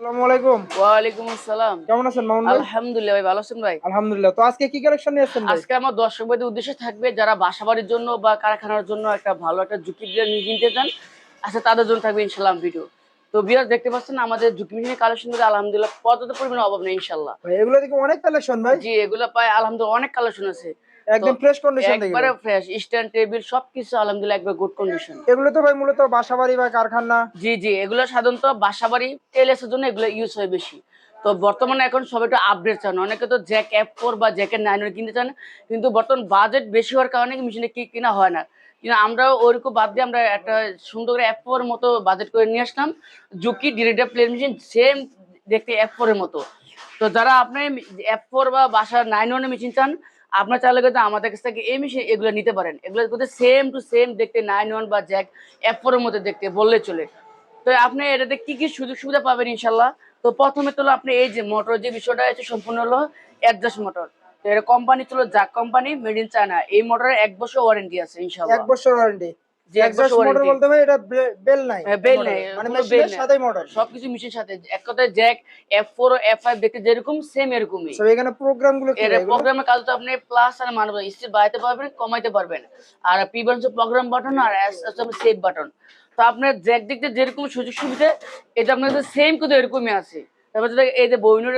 আসসালামু আলাইকুম। ওয়ালাইকুম আসসালাম। কেমন আছেন মামুন ভাই? আলহামদুলিল্লাহ ভাই ভালো আছেন ভাই? আলহামদুলিল্লাহ। তো আজকে কি কালেকশন নিয়ে আসছেন আজকে আমার দর্শক ভাইদের উদ্দেশ্য থাকবে যারা বাসাবাড়ির জন্য বা কারখানার জন্য একটা ভালো একটা ঝুঁকি কিনতে চান আচ্ছা তাদের জন্য থাকবে ইনশাল্লাহ ভিডিও। তো বিয়ার দেখতে পাচ্ছেন আমাদের ঝুঁকি মেশিনের কালেকশন আলহামদুলিল্লাহ পর্যাপ্ত পরিমাণে অভাব নেই ইনশাল্লাহ ভাই এগুলো দেখে অনেক কালেকশন ভাই। জি এগুলো পায় আলহামদুলিল্লাহ অনেক কালেকশন আছে। একদম ফ্রেশ কন্ডিশন একবারে ফ্রেশ স্ট্যান্ড টেবিল সবকিছু আলহামদুলিল্লাহ একবার গুড কন্ডিশন এগুলো তো ভাই মূলত বাসাবাড়ি বা কারখানা? জি জি এগুলো সাধারণত বাসাবাড়ি জন্য এগুলো ইউজ হয় বেশি। তো বর্তমানে এখন সবাই একটু আপডেট চান। অনেকে তো জ্যাক অ্যাপ ফোর বা জ্যাকের নাইন কিনতে চান কিন্তু বর্তমান বাজেট বেশি হওয়ার কারণে মেশিনে কি কিনা হয় না। কিন্তু আমরা ওইরকম বাদ দিয়ে আমরা একটা সুন্দর করে অ্যাপ ফোর মতো বাজেট করে নিয়ে আসলাম। Juki director plain machine same দেখতে অ্যাপ ফোরের মতো। তো যারা আপনি অ্যাপ ফোর বা বাসার নাইন ওয়ানের মেশিন চান আপনার চাইলে কিন্তু আমাদের কাছ থেকে এই মেশিন এগুলো নিতে পারেন। এগুলো কিন্তু সেম টু সেম দেখতে নাইন ওয়ান বা জ্যাক অ্যাপ ফোরের মধ্যে দেখতে, বললে চলে। তো আপনি এটাতে কি কি সুযোগ সুবিধা পাবেন ইনশাল্লাহ? তো প্রথমে তো আপনি এই যে মোটর যে বিষয়টা আছে সম্পূর্ণ হলো অ্যাডজাস্ট মোটর তো এটা কোম্পানি ছিল Jack company made in China এই মোটরের এক বছর ওয়ারেন্টি আছে ইনশাল্লাহ। এক বছর ওয়ারেন্টি যে মোটর বলতে ভাই এটা বেল নাই। হ্যাঁ, নাই, মানে মেশিনের নাই। মোটর সবকিছু মিশিয়ে সাথে। এক কথায় জ্যাক এফ ফোর এফ দেখতে যেরকম সেম এরকমই। সো এখানে প্রোগ্রামগুলো কি? এর প্রোগ্রামের কাজ তো আপনি প্লাস আর মানব স্পিড বাড়াতে পারবেন কমাইতে পারবেন। আর পি হচ্ছে প্রোগ্রাম বাটন আর এস সেভ বাটন তো আপনার জ্যাক যেরকম সুযোগ সুবিধা এটা আপনাদের সেম কিন্তু এরকমই আছে। তারপর এই যে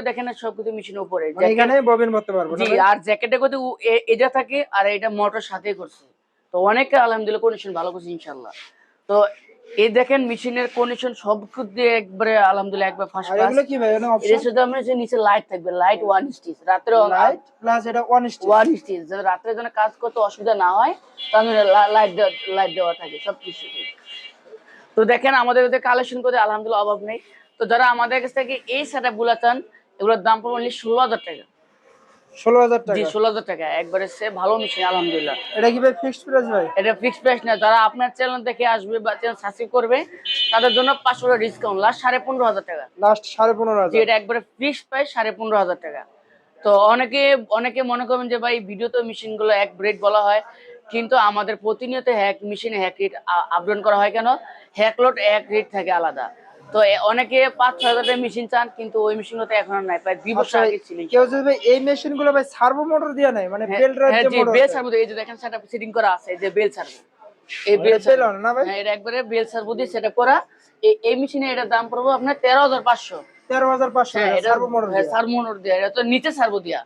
দেখেন না সব মেশিনের উপরে। মানে এখানে ববিন করতে পারব জি আর জ্যাকেটে এটা থাকে আর এটা মোটর সাথে করছে। তো অনেকে আলহামদুলিল্লাহ কন্ডিশন ভালো করছে ইনশাল্লাহ তো এই দেখেন মেশিনের কন্ডিশন সব দিয়ে একবারে আলহামদুলিল্লাহ একবার ফার্স্ট ক্লাস এগুলো কি ভাই এর অপশন সাথে আমরা যে নিচে লাইট থাকবে লাইট ওয়ান স্টিচ রাত্রে লাইট প্লাস এটা ওয়ান স্টিচ ওয়ান স্টিচ যাতে রাত্রে যেন কাজ করতে অসুবিধা না হয় তাহলে লাইট লাইট দেওয়া থাকে সব কিছু। তো দেখেন আমাদের কাছে কালেকশন করতে আলহামদুলিল্লাহ অভাব নেই। তো যারা আমাদের কাছ থেকে এই সেট আপগুলা চান এগুলোর দাম পড়বে অনলি ষোলো হাজার টাকা। ষোলো হাজার টাকা। ষোলো হাজার টাকা। একবারে সে ভালো মেশিন আলহামদুলিল্লাহ। এটা কি ভাই ফিক্সড প্রাইস ভাই? এটা ফিক্সড প্রাইস না। যারা আপনার চ্যানেল দেখে আসবে বা চ্যানেল সাবস্ক্রাইব করবে তাদের জন্য পাঁচশো টাকা ডিসকাউন্ট লাস্ট সাড়ে পনেরো হাজার টাকা। লাস্ট সাড়ে পনেরো হাজার। এটা একবারে ফিক্সড প্রাইস সাড়ে পনেরো হাজার টাকা। তো অনেকে অনেকে মনে করবেন যে ভাই ভিডিওতে মেশিনগুলো এক বলা হয় কিন্তু আমাদের প্রতিনিয়ত হ্যাক মেশিনে হ্যাক রেট আপডেট করা হয় কেন? হ্যাক লোড এক রেট থাকে আলাদা। তো অনেকে পাঁচ ছয় হাজার মেশিন চান কিন্তু ওই মেশিনগুলোতে এখন আর নাই প্রায় দুই বছর আগে ছিল। কেউ যদি এই মেশিনগুলো ভাই সার্ভো মোটর দিয়ে নাই মানে বেল হ্যাঁ রাজ্য জি মোটর বেল সার্ভো এই যে দেখেন সেটআপ সেটিং করা আছে যে বেল সার্ভো এই বেল বেল সার্ভো না ভাই? হ্যাঁ এটা একবারে বেল সার্ভো দিয়ে সেটআপ করা। এই এই মেশিনে এটার দাম পড়বে আপনার তেরো হাজার পাঁচশো। তেরো হাজার পাঁচশো হ্যাঁ এটা সার্ভো মোটর হ্যাঁ সার্ভো মোটর দেওয়া এটা তো নিচে সার্ভো দেওয়া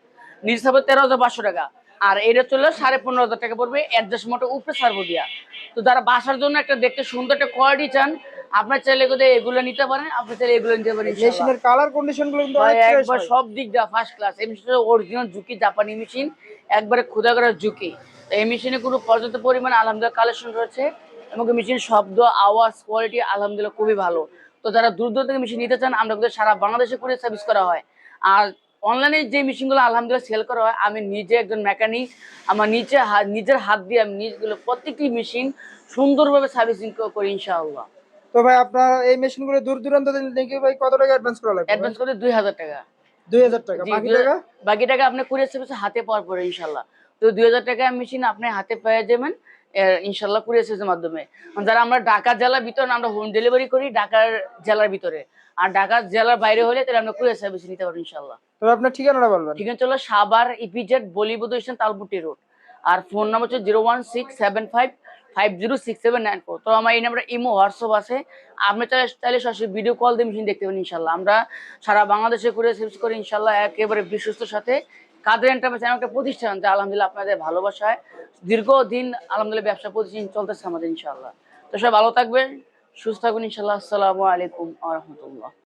নিচে সার্ভো তেরো হাজার পাঁচশো টাকা। আর এটা চলে সাড়ে পনেরো হাজার টাকা পড়বে অ্যাডজাস্ট মোটর উপরে সার্ভো দেওয়া তো যারা বাসার জন্য একটা দেখতে সুন্দর একটা কোয়ালিটি চান আপনার চাইলে কোথায় এগুলো নিতে পারেন আপনি চাইলে এগুলো নিতে পারেন মেশিনের কালার কন্ডিশনগুলো কিন্তু একবার সব দিক দেওয়া ফার্স্ট ক্লাস এই মেশিনটা অরিজিনাল ঝুঁকি জাপানি মেশিন একবারে ক্ষুদা করা ঝুঁকি তো এই মেশিনে কোনো পর্যাপ্ত পরিমাণ আলহামদুলিল্লাহ কালেকশন রয়েছে এবং মেশিন শব্দ আওয়াজ কোয়ালিটি আলহামদুলিল্লাহ খুবই ভালো। তো যারা দূর দূর থেকে মেশিন নিতে চান আমরা কিন্তু সারা বাংলাদেশে করে সার্ভিস করা হয়। আর অনলাইনে যে মেশিনগুলো আলহামদুলিল্লাহ সেল করা হয় আমি নিজে একজন মেকানিক আমার নিজে হাত নিজের হাত দিয়ে আমি নিজগুলো প্রত্যেকটি মেশিন সুন্দরভাবে সার্ভিসিং করি ইনশাআল্লাহ। তো ভাই আপনার এই মেশিনগুলো দূর দূরান্ত থেকে ভাই কত টাকা অ্যাডভান্স করা লাগবে অ্যাডভান্স করতে দুই হাজার টাকা। দুই হাজার টাকা। বাকি টাকা? বাকি টাকা আপনি কুরিয়ার সার্ভিসে হাতে পাওয়ার পরে ইনশাল্লাহ। তো দুই হাজার টাকা মেশিন আপনি হাতে পেয়ে যাবেন ইনশাল্লাহ কুরিয়ার সার্ভিসের মাধ্যমে। যারা আমরা ঢাকা জেলার ভিতরে আমরা হোম ডেলিভারি করি ঢাকার জেলার ভিতরে। আর ঢাকা জেলার বাইরে হলে তাহলে আমরা কুরিয়ার সার্ভিস নিতে পারব ইনশাল্লাহ। তবে আপনার ঠিকানাটা বলবেন। ঠিক আছে চলো সাবার ইপিজেড বলিবুদ তালপুটি রোড। আর ফোন নাম্বার হচ্ছে zero one six seven five five zero six seven nine four তো আমার এই নাম্বারে ইমো, হোয়াটসঅ্যাপ আছে। আপনি চাইলে চাইলে সরাসরি ভিডিও কল দিয়ে মেশিন দেখতে পাবেন ইনশাল্লাহ। আমরা সারা বাংলাদেশে করে সার্ভিস করি ইনশাল্লাহ, একেবারে বিশ্বস্তর সাথে। কাদের এন্টারপ্রাইজ এমন একটা প্রতিষ্ঠান যা আলহামদুলিল্লাহ আপনাদের ভালোবাসায় দীর্ঘদিন আলহামদুলিল্লাহ ব্যবসা প্রতিষ্ঠান চলতেছে আমাদের ইনশাল্লাহ। তো সবাই ভালো থাকবেন, সুস্থ থাকবেন ইনশাল্লাহ। আসসালামু আলাইকুম আ রহমতুল্লাহ।